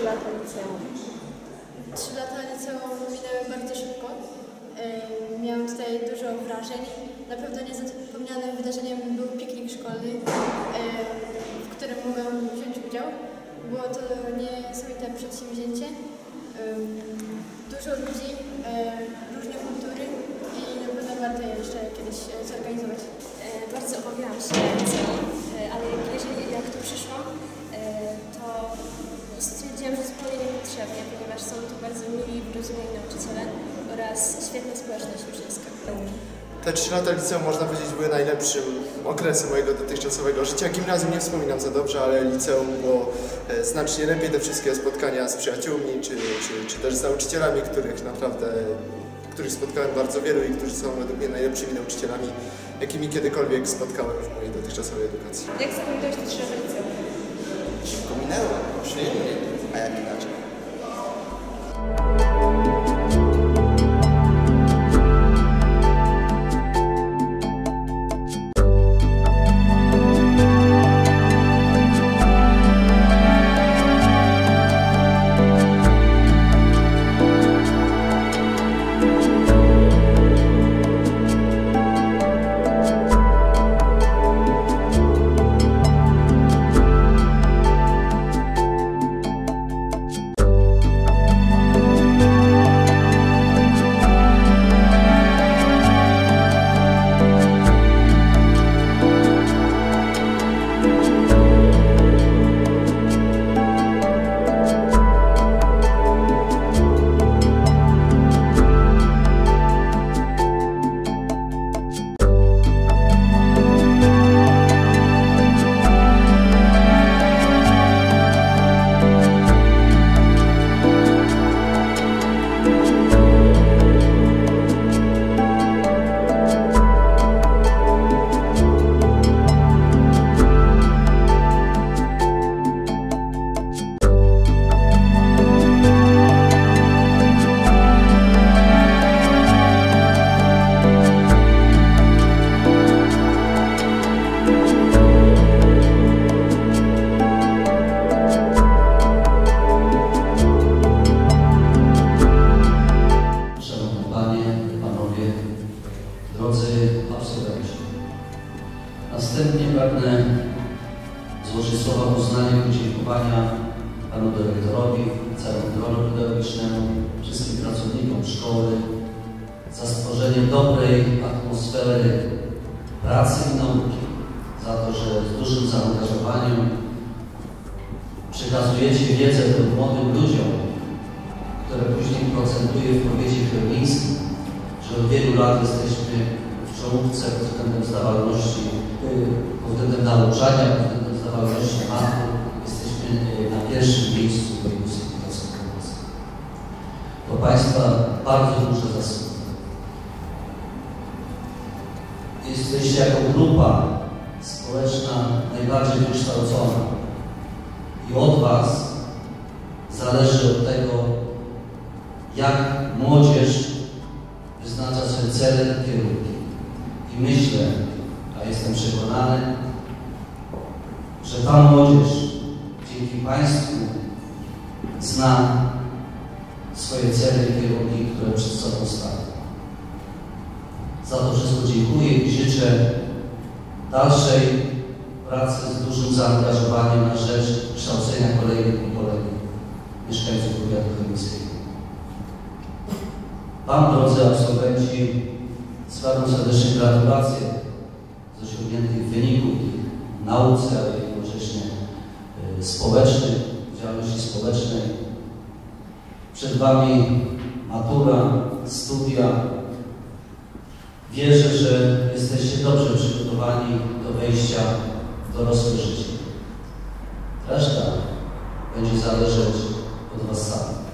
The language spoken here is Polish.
trzy lata liceum? Trzy lata liceum minęły bardzo szybko. Yy, miałam tutaj dużo wrażeń. Na pewno niezapomnianym wydarzeniem był piknik szkolny, w którym mogłam wziąć udział. Było to niesamowite przedsięwzięcie. Dużo ludzi, różne kultury i na pewno warto jeszcze kiedyś zorganizować. Mili i wyrozumiali nauczyciele oraz świetna społeczność uczniowska. Te trzy lata liceum można powiedzieć były najlepszym okresem mojego dotychczasowego życia. Gimnazjum nie wspominam za dobrze, ale liceum było e, znacznie lepiej. Te wszystkie spotkania z przyjaciółmi, czy, czy, czy też z nauczycielami, których naprawdę, których spotkałem bardzo wielu i którzy są według mnie najlepszymi nauczycielami, jakimi kiedykolwiek spotkałem w mojej dotychczasowej edukacji. Jak zapamiętałeś te trzy lata liceum? Szybko minęło, przyjemnie, a jak pragnę złożyć słowa uznania i podziękowania Panu Dyrektorowi, całemu grono pedagogicznemu, wszystkim pracownikom szkoły za stworzenie dobrej atmosfery pracy i nauki, za to, że z dużym zaangażowaniem przekazujecie wiedzę tym młodym ludziom, które później procentuje w powiecie chełmińskim, że od wielu lat jesteśmy w czołówce pod względem zdawalności, nauczania, pod względem zdawalności matur. Jesteśmy yy, na pierwszym miejscu w województwie kujawsko-pomorskim. To Państwa bardzo duże zasługi. Jesteście jako grupa społeczna najbardziej wykształcona i od Was zależy od tego, jak młodzież wyznacza swoje cele i kierunki. I myślę, a jestem przekonany, że ta młodzież dzięki Państwu zna swoje cele i kierunki, które przed sobą stawią. Za to wszystko dziękuję i życzę dalszej pracy z dużym zaangażowaniem na rzecz kształcenia kolejnych pokoleń mieszkańców powiatu chemińskiego. Wam, drodzy absolwenci, składam serdeczne gratulacje z osiągniętych wyników nauce, społecznej, działalności społecznej. Przed Wami matura, studia. Wierzę, że jesteście dobrze przygotowani do wejścia w dorosłe życie. Reszta będzie zależeć od Was samych.